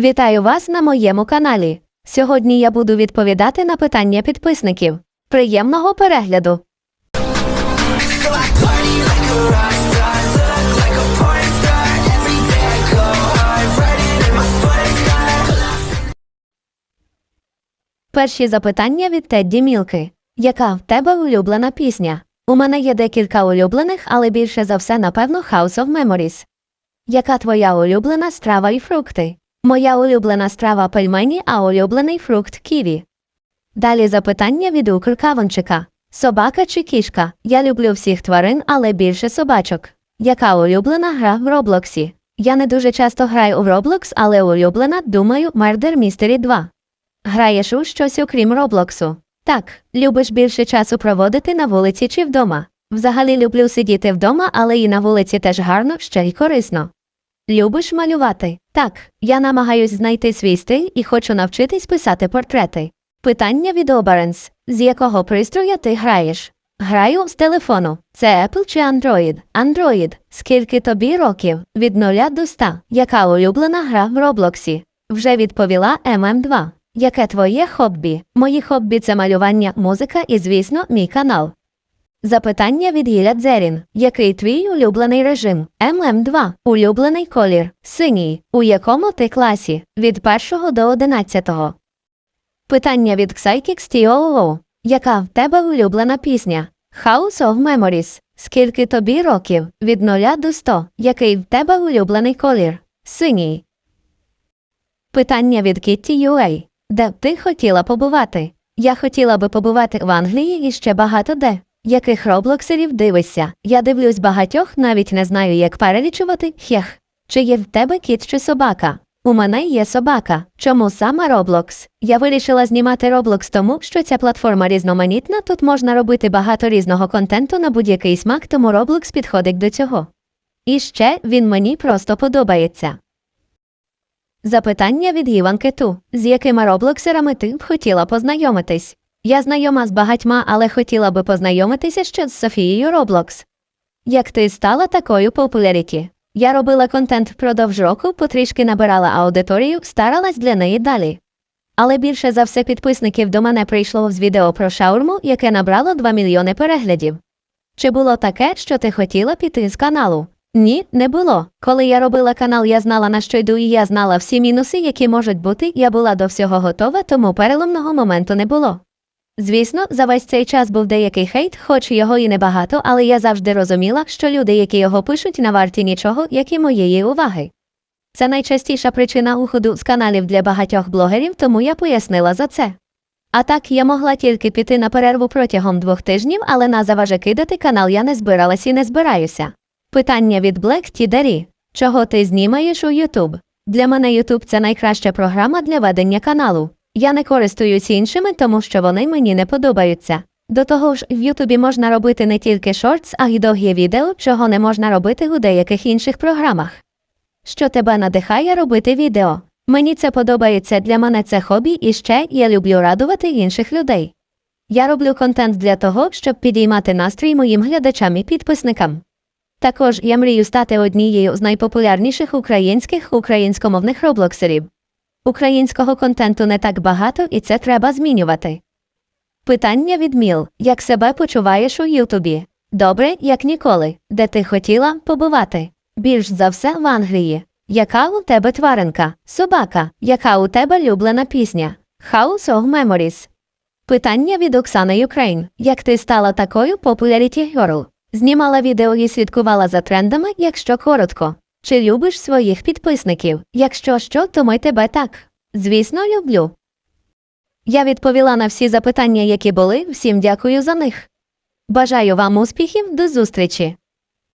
Вітаю вас на моєму каналі. Сьогодні я буду відповідати на питання підписників. Приємного перегляду! Перші запитання від Тедді Мілки. Яка в тебе улюблена пісня? У мене є декілька улюблених, але більше за все, напевно, House of Memories. Яка твоя улюблена страва і фрукти? Моя улюблена страва пельмені, а улюблений фрукт ківі. Далі запитання від Укркаванчика. Собака чи кішка? Я люблю всіх тварин, але більше собачок. Яка улюблена гра в Роблоксі? Я не дуже часто граю у Roblox, але улюблена, думаю, Murder Mystery 2. Граєш у щось окрім Роблоксу? Так, любиш більше часу проводити на вулиці чи вдома. Взагалі люблю сидіти вдома, але і на вулиці теж гарно, ще й корисно. Любиш малювати? Так, я намагаюсь знайти свій стиль і хочу навчитись писати портрети. Питання від Оберенс. З якого пристрою ти граєш? Граю з телефону. Це Apple чи Android? Android. Скільки тобі років? Від 0 до 100. Яка улюблена гра в Роблоксі? Вже відповіла MM2. Яке твоє хобі? Мої хобі це малювання, музика і, звісно, мій канал. Запитання від Єля Дзерін. Який твій улюблений режим? ММ2. Улюблений колір. Синій. У якому ти класі? Від 1 до 11. Питання від Psychics TOO. Яка в тебе улюблена пісня? House of Memories. Скільки тобі років? Від 0 до 100. Який в тебе улюблений колір? Синій. Питання від Kitty UA. Де б ти хотіла побувати? Я хотіла би побувати в Англії і ще багато де. Яких роблоксерів дивишся? Я дивлюсь багатьох, навіть не знаю, як перелічувати. Хех. Чи є в тебе кіт чи собака? У мене є собака. Чому саме Roblox? Я вирішила знімати Roblox тому, що ця платформа різноманітна, тут можна робити багато різного контенту на будь-який смак, тому Roblox підходить до цього. І ще він мені просто подобається. Запитання від Іванки Ту. З якими роблоксерами ти б хотіла познайомитись? Я знайома з багатьма, але хотіла би познайомитися ще з Софією Роблокс. Як ти стала такою популяріті? Я робила контент впродовж року, потрішки набирала аудиторію, старалась для неї далі. Але більше за все підписників до мене прийшло з відео про шаурму, яке набрало 2 мільйони переглядів. Чи було таке, що ти хотіла піти з каналу? Ні, не було. Коли я робила канал, я знала на що йду, і я знала всі мінуси, які можуть бути. Я була до всього готова, тому переломного моменту не було. Звісно, за весь цей час був деякий хейт, хоч його і небагато, але я завжди розуміла, що люди, які його пишуть, не варті нічого, як і моєї уваги. Це найчастіша причина уходу з каналів для багатьох блогерів, тому я пояснила за це. А так я могла тільки піти на перерву протягом двох тижнів, але на заваже кидати канал я не збиралась і не збираюся. Питання від Black Тідері. Чого ти знімаєш у YouTube? Для мене YouTube – це найкраща програма для ведення каналу. Я не користуюсь іншими, тому що вони мені не подобаються. До того ж, в Ютубі можна робити не тільки шортс, а й довгі відео, чого не можна робити у деяких інших програмах. Що тебе надихає робити відео? Мені це подобається, для мене це хобі, і ще я люблю радувати інших людей. Я роблю контент для того, щоб підіймати настрій моїм глядачам і підписникам. Також я мрію стати однією з найпопулярніших українських українськомовних роблоксерів. Українського контенту не так багато, і це треба змінювати. Питання від Міл. Як себе почуваєш у Ютубі? Добре, як ніколи. Де ти хотіла побувати? Більш за все в Англії. Яка у тебе тваринка? Собака. Яка у тебе улюблена пісня? House of Memories. Питання від Оксани Юкрейн. Як ти стала такою Popularity Girl? Знімала відео і слідкувала за трендами, якщо коротко. Чи любиш своїх підписників? Якщо що, то ми тебе так. Звісно, люблю. Я відповіла на всі запитання, які були. Всім дякую за них. Бажаю вам успіхів, до зустрічі!